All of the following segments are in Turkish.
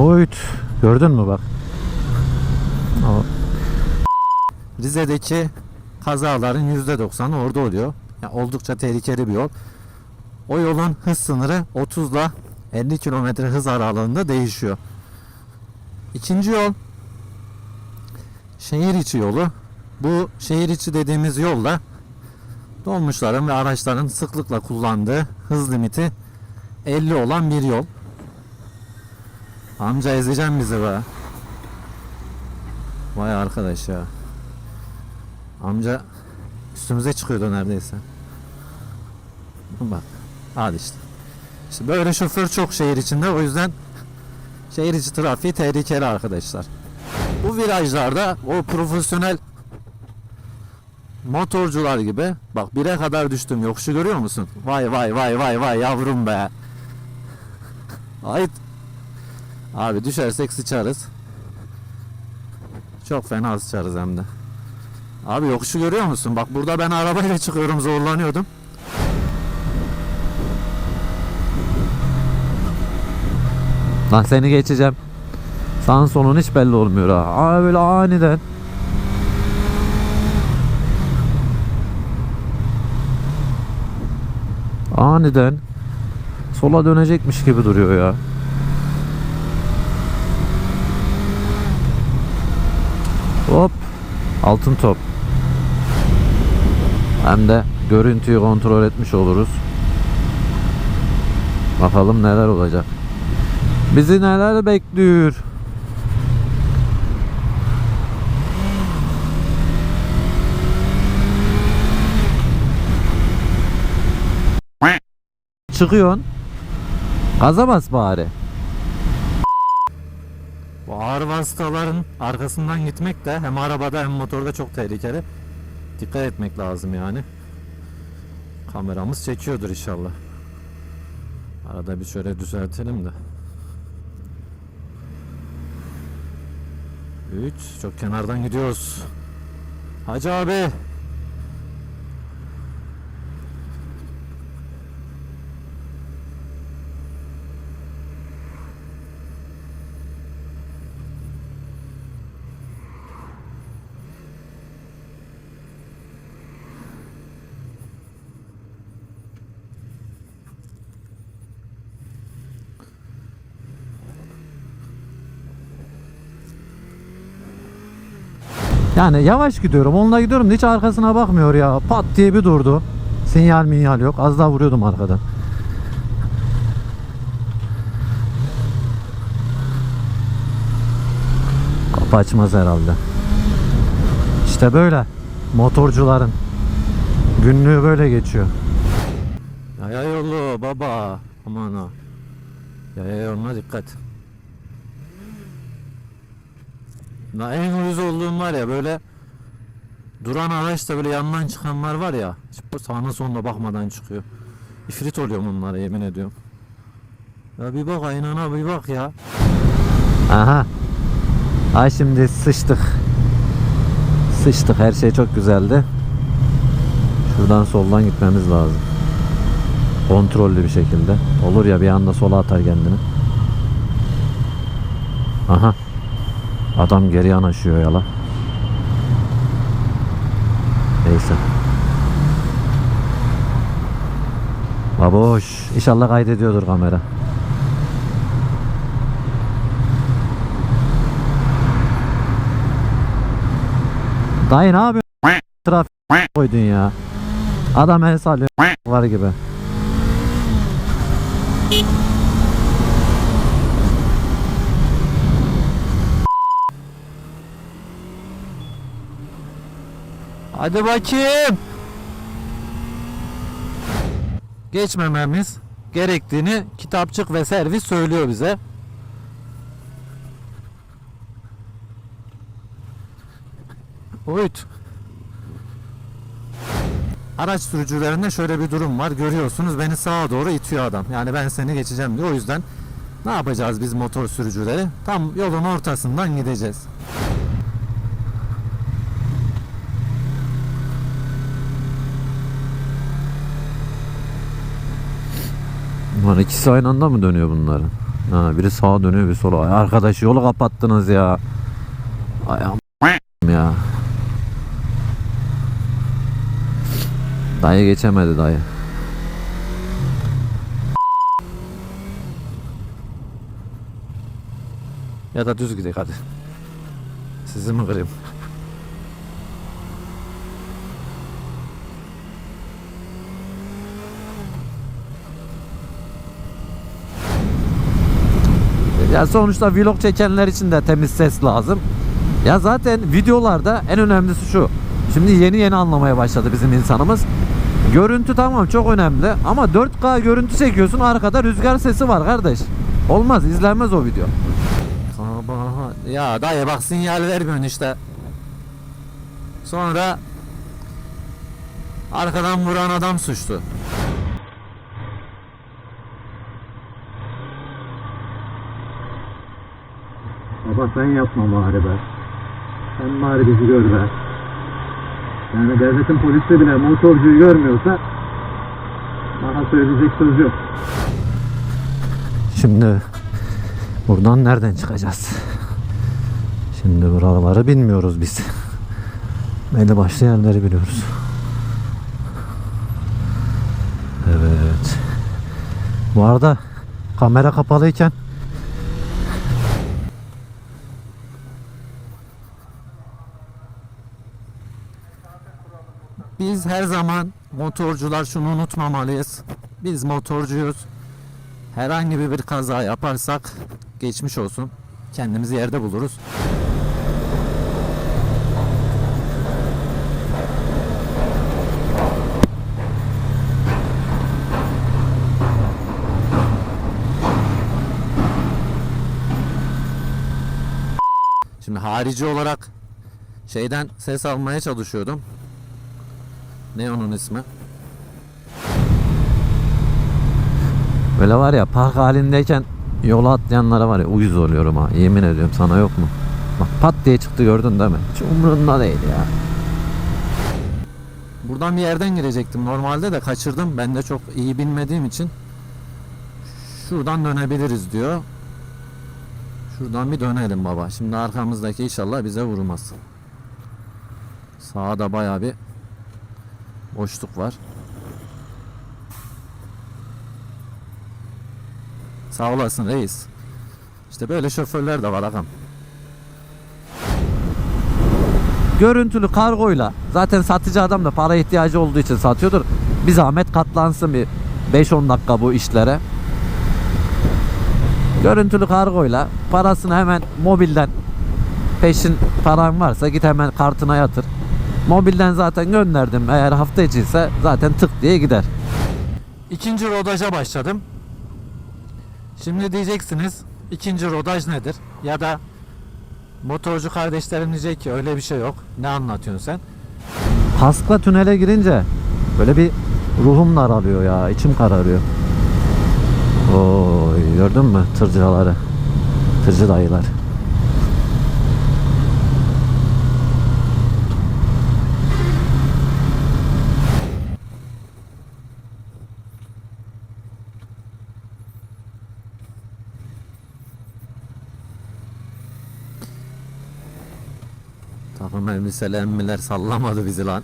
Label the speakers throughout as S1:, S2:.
S1: Oyt. Gördün mü bak. O. Rize'deki kazaların %90'ı orada oluyor. Ya oldukça tehlikeli bir yol. O yolun hız sınırı 30 ile 50 km hız aralığında değişiyor. İkinci yol şehir içi yolu. Bu şehir içi dediğimiz yolla dolmuşların ve araçların sıklıkla kullandığı hız limiti 50 olan bir yol. Amca ezeceğim bizi be. Vay arkadaş ya. Amca üstümüze çıkıyordu neredeyse. Bak. Al işte. İşte böyle şoför çok şehir içinde o yüzden şehir içi trafiği tehlikeli arkadaşlar. Bu virajlarda o profesyonel motorcular gibi bak bire kadar düştüm yokuşu görüyor musun? Vay vay vay vay vay yavrum be. Ait. Abi düşersek sıçarız. Çok fena sıçarız hem de. Abi yokuşu görüyor musun? Bak burada ben arabayla çıkıyorum zorlanıyordum. Lan seni geçeceğim. Sağın solun hiç belli olmuyor ha. Aa böyle aniden. Aniden sola dönecekmiş gibi duruyor ya. Hop. Altın top. Hem de görüntüyü kontrol etmiş oluruz. Bakalım neler olacak. Bizi neler bekliyor? Çıkıyorsun. Gaza bas bari. Bu ağır vasıtaların arkasından gitmek de hem arabada hem motorda çok tehlikeli. Dikkat etmek lazım yani. Kameramız çekiyordur inşallah. Arada bir şöyle düzeltelim de. 3 çok kenardan gidiyoruz. Hacı abi. Yani yavaş gidiyorum. Onunla gidiyorum hiç arkasına bakmıyor ya. Pat diye bir durdu. Sinyal minyal yok. Az daha vuruyordum arkadan. Kapı açmaz herhalde. İşte böyle. Motorcuların günlüğü böyle geçiyor. Yaya yolu baba. Aman ha. Yaya yoluna dikkat. En uyuz olduğum var ya böyle duran araçta böyle yandan çıkanlar var ya sağına sonuna bakmadan çıkıyor. İfrit oluyorum onlara yemin ediyorum. Ya bir bak aynana bir bak ya. Aha. Ay şimdi sıçtık. Sıçtık her şey çok güzeldi. Şuradan soldan gitmemiz lazım. Kontrollü bir şekilde. Olur ya bir anda sola atar kendini. Aha. Adam geri yanaşıyor yala. Neyse. Baboş. İnşallah kaydediyordur kamera. Dayı ne yapıyorsun? Trafik koydun ya. Adam el sallıyor var gibi. Hadi bakayım. Geçmememiz gerektiğini kitapçık ve servis söylüyor bize. Uyut. Araç sürücülerinde şöyle bir durum var. Görüyorsunuz beni sağa doğru itiyor adam. Yani ben seni geçeceğim diyor. O yüzden ne yapacağız biz motor sürücüleri? Tam yolun ortasından gideceğiz. Lan ikisi aynı anda mı dönüyor bunların? Ha, biri sağa dönüyor bir sola. Ay arkadaş yolu kapattınız ya. Ay ya. Dayı geçemedi dayı. Ya da düz gidelim hadi. Sizi mi kırayım? Ya sonuçta vlog çekenler için de temiz ses lazım. Ya zaten videolarda en önemlisi şu. Şimdi yeni yeni anlamaya başladı bizim insanımız. Görüntü tamam çok önemli ama 4K görüntü çekiyorsun arkada rüzgar sesi var kardeş. Olmaz izlenmez o video. Ya dayı bak sinyal vermiyorsun işte. Sonra arkadan vuran adam suçlu.
S2: Baba sen yapma bari be. Sen bari bizi gör be. Yani devletin polisi bile motorcuyu görmüyorsa bana söyleyecek söz yok.
S1: Şimdi buradan nereden çıkacağız? Şimdi buraları bilmiyoruz biz. Belli başlı yerleri biliyoruz. Evet. Bu arada kamera kapalıyken Biz her zaman motorcular şunu unutmamalıyız. Biz motorcuyuz. Herhangi bir kaza yaparsak geçmiş olsun. Kendimizi yerde buluruz. Şimdi harici olarak şeyden ses almaya çalışıyordum. Ne onun ismi? Böyle var ya park halindeyken yola atlayanlara var ya uyuz oluyorum ha. Yemin ediyorum sana yok mu? Bak pat diye çıktı gördün değil mi? Hiç umurunda değil ya. Buradan bir yerden girecektim normalde de kaçırdım. Ben de çok iyi bilmediğim için. Şuradan dönebiliriz diyor. Şuradan bir dönelim baba. Şimdi arkamızdaki inşallah bize vurmaz. Sağda baya bir boşluk var. Sağ olasın reis. İşte böyle şoförler de var ağam. Görüntülü kargoyla zaten satıcı adam da para ihtiyacı olduğu için satıyordur. Bir zahmet katlansın bir 5-10 dakika bu işlere. Görüntülü kargoyla parasını hemen mobilden peşin paran varsa git hemen kartına yatır. Mobilden zaten gönderdim. Eğer hafta içi ise zaten tık diye gider. İkinci rodaja başladım. Şimdi diyeceksiniz ikinci rodaj nedir? Ya da motorcu kardeşlerim diyecek ki öyle bir şey yok. Ne anlatıyorsun sen? Kaskla tünele girince böyle bir ruhum daralıyor ya. içim kararıyor. Oy gördün mü tırcıları? Tırcı dayılar. Takım elbiseli emmiler sallamadı bizi lan.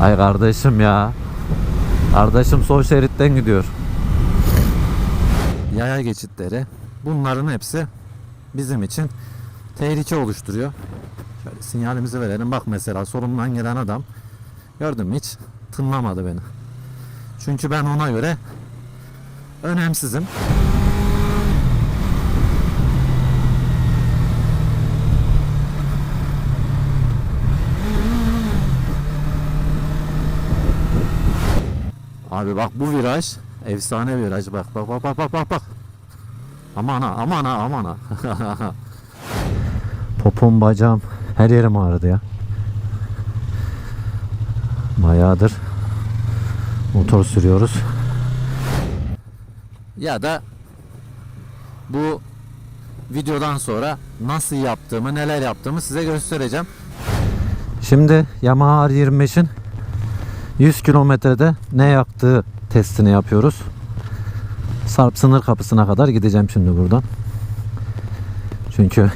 S1: Ay kardeşim ya. Kardeşim sol şeritten gidiyor. Yaya geçitleri. Bunların hepsi bizim için tehlike oluşturuyor. Şöyle sinyalimizi verelim. Bak mesela solumdan gelen adam gördün mü hiç tınlamadı beni. Çünkü ben ona göre önemsizim. Abi bak bu viraj efsane viraj bak bak bak bak bak bak bak. Aman ha aman ha aman ha. Popom bacağım her yerim ağrıdı ya. Bayağıdır motor sürüyoruz. Ya da bu videodan sonra nasıl yaptığımı, neler yaptığımı size göstereceğim. Şimdi Yamaha R25'in 100 kilometrede ne yaktığı testini yapıyoruz. Sarp sınır kapısına kadar gideceğim şimdi buradan. Çünkü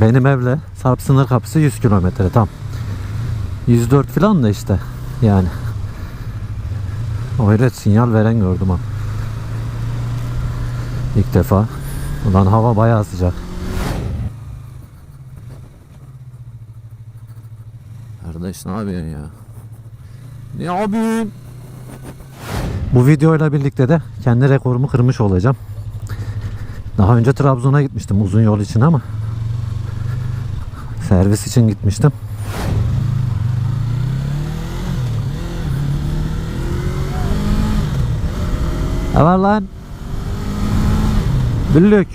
S1: benim evle Sarp sınır kapısı 100 kilometre tam. 104 falan da işte yani. Öyle sinyal veren gördüm ha. İlk defa. Ulan hava bayağı sıcak. Kardeş ne yapıyorsun ya? Ne yapıyorsun? Bu videoyla birlikte de kendi rekorumu kırmış olacağım. Daha önce Trabzon'a gitmiştim uzun yol için ama servis için gitmiştim. Ne var lan? Büllük.